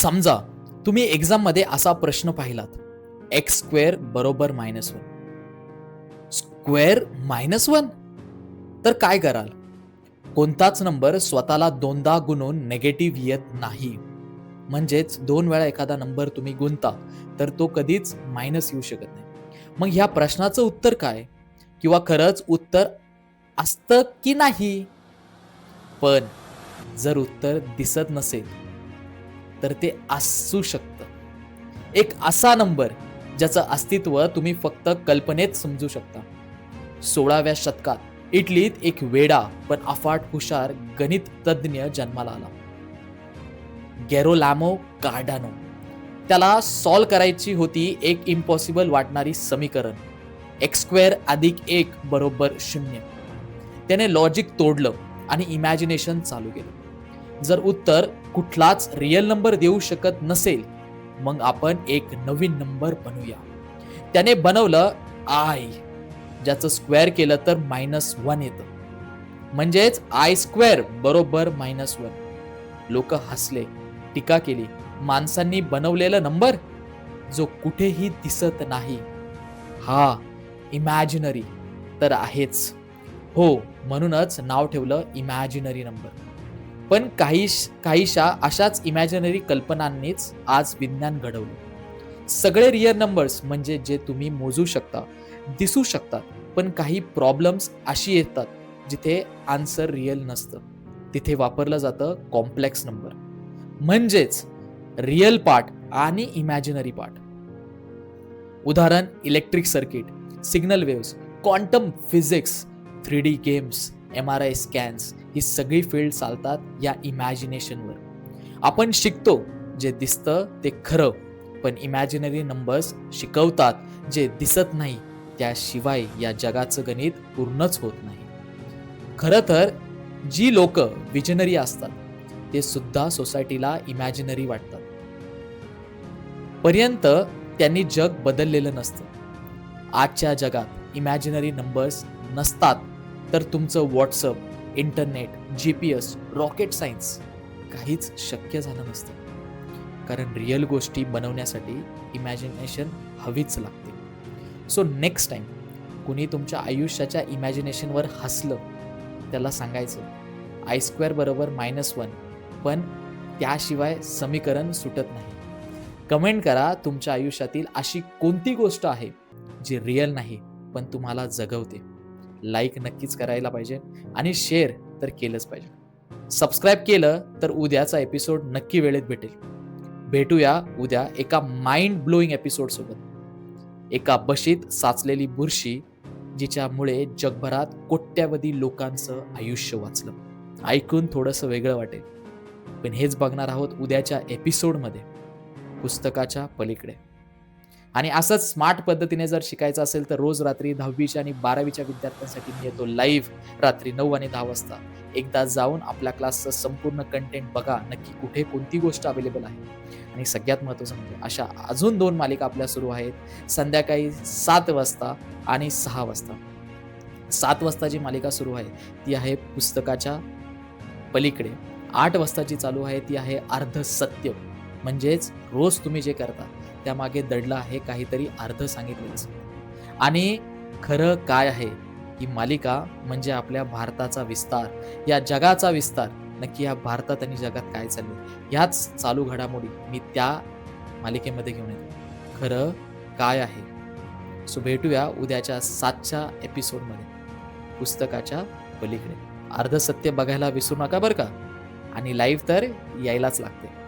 समजा तुम्ही एक्झाममध्ये असा प्रश्न पाहिलात. एक्स स्क्वेअर बरोबर minus one square minus one तर काय कराल? कोणताच नंबर स्वतःला दोनदा गुणून नेगेटिव्ह येत नाही. म्हणजेच दोन वेळा एखादा नंबर तुम्ही गुणता तर तो कधीच मायनस येऊ शकत नाही. मग ह्या प्रश्नाचं उत्तर काय? किंवा खरंच उत्तर असतं की नाही? पण जर उत्तर दिसत नसेल तर ते असू शकतं. एक असा नंबर ज्याचं अस्तित्व तुम्ही फक्त कल्पनेत समजू शकता. सोळाव्या शतकात इटलीत एक वेडा पण अफाट हुशार गणित तज्ज्ञ जन्माला आला. गॅरोलॅमो कार्डानो. त्याला सॉल्व करायची होती एक इम्पॉसिबल वाटणारी समीकरण. एक्स स्क्वेअर अधिक एक बरोबर शून्य. त्याने लॉजिक तोडलं आणि इमॅजिनेशन चालू केलं. जर उत्तर कुठलाच रिअल नंबर देऊ शकत नसेल मग आपण एक नवीन नंबर बनवूया. त्याने बनवलं आय ज्याचं स्क्वेअर केलं तर मायनस वन येतं. म्हणजेच आय स्क्वेअर बरोबर मायनस वन लोक हसले टीका केली माणसांनी बनवलेला नंबर जो कुठेही दिसत नाही. हा इमॅजिनरी तर आहेच. हो म्हणूनच नाव ठेवलं इमॅजिनरी नंबर पण काही काहीशा अशाच इमॅजिनरी कल्पनांनीच आज विज्ञान घडवलं. सगळे रिअल नंबर्स म्हणजे जे तुम्ही मोजू शकता दिसू शकतात पण काही प्रॉब्लेम्स अशी येतात जिथे आन्सर रिअल नसतं. तिथे वापरलं जातं कॉम्प्लेक्स नंबर म्हणजेच रिअल पार्ट आणि इमॅजिनरी पार्ट उदाहरण electric circuit signal waves quantum physics three D games M R I scans ही सगळी फील्ड चालतात या इमॅजिनेशनवर. आपण शिकतो जे दिसतं ते खरं पण इमॅजिनरी नंबर्स शिकवतात जे दिसत नाही त्याशिवाय या जगाचं गणित पूर्णच होत नाही. खरं तर जी लोक विजनरी असतात ते सुद्धा सोसायटीला इमॅजिनरी वाटतात. पर्यंत त्यांनी जग बदललेलं नसतं. आजच्या जगात इमॅजिनरी नंबर्स नसतात तर तुमचं WhatsApp internet G P S rocket science काहीच शक्य झालं नसतं. कारण रिअल गोष्टी बनवण्यासाठी इमॅजिनेशन हवीच लागते. सो नेक्स्ट टाईम कुणी तुमच्या आयुष्याच्या इमॅजिनेशनवर हसलं त्याला सांगायचं आय स्क्वेअर बरोबर मायनस वन पण त्याशिवाय समीकरण सुटत नाही. कमेंट करा तुमच्या आयुष्यातील अशी कोणती गोष्ट आहे जी रिअल नाही पण तुम्हाला जगवते. लाईक नक्कीच करायला पाहिजे आणि शेअर तर केलंच पाहिजे. सबस्क्राईब केलं तर उद्याचा एपिसोड नक्की वेळेत भेटेल. भेटूया उद्या एका माइंड ब्लोईंग एपिसोडसोबत एका बशीत साचलेली बुरशी जिच्यामुळे जगभरात कोट्यावधी लोकांचं आयुष्य वाचलं. ऐकून थोडंसं वेगळं वाटेल. पण हेच बघणार आहोत उद्याच्या एपिसोडमध्ये पुस्तकाच्या पलीकडे. आणि असंच स्मार्ट पद्धतीने जर शिकायचं असेल तर रोज रात्री दहावीच्या आणि बारावीच्या विद्यार्थ्यांसाठी मी येतो लाईव्ह रात्री नऊ आणि दहा वाजता. एकदा जाऊन आपल्या क्लासचं संपूर्ण कंटेंट बघा. नक्की कुठे कोणती गोष्ट अवेलेबल आहे? आणि सगळ्यात महत्त्वाचं म्हणजे अशा अजून दोन मालिका आपल्या सुरू आहेत. संध्याकाळी सात वाजता आणि सहा वाजता. सात वाजता जी मालिका सुरू आहे ती आहे पुस्तकाच्या पलीकडे. आठ वाजताची चालू आहे ती आहे अर्ध सत्य म्हणजेच रोज तुम्ही जे करता त्यामागे दडलं आहे काहीतरी अर्ध सांगितलेलं आणि खरं काय आहे? ही मालिका म्हणजे आपल्या भारताचा विस्तार. या जगाचा विस्तार. नक्की या भारतात आणि जगात काय चालले ह्याच चालू घडामोडी मी त्या मालिकेमध्ये घेऊन येतो. खरं काय आहे? सो भेटूया उद्याच्या सातच्या एपिसोडमध्ये पुस्तकाच्या पलीकडे. अर्धसत्य बघायला विसरू नका बरं का? आणि लाईव्ह तर यायलाच लागते.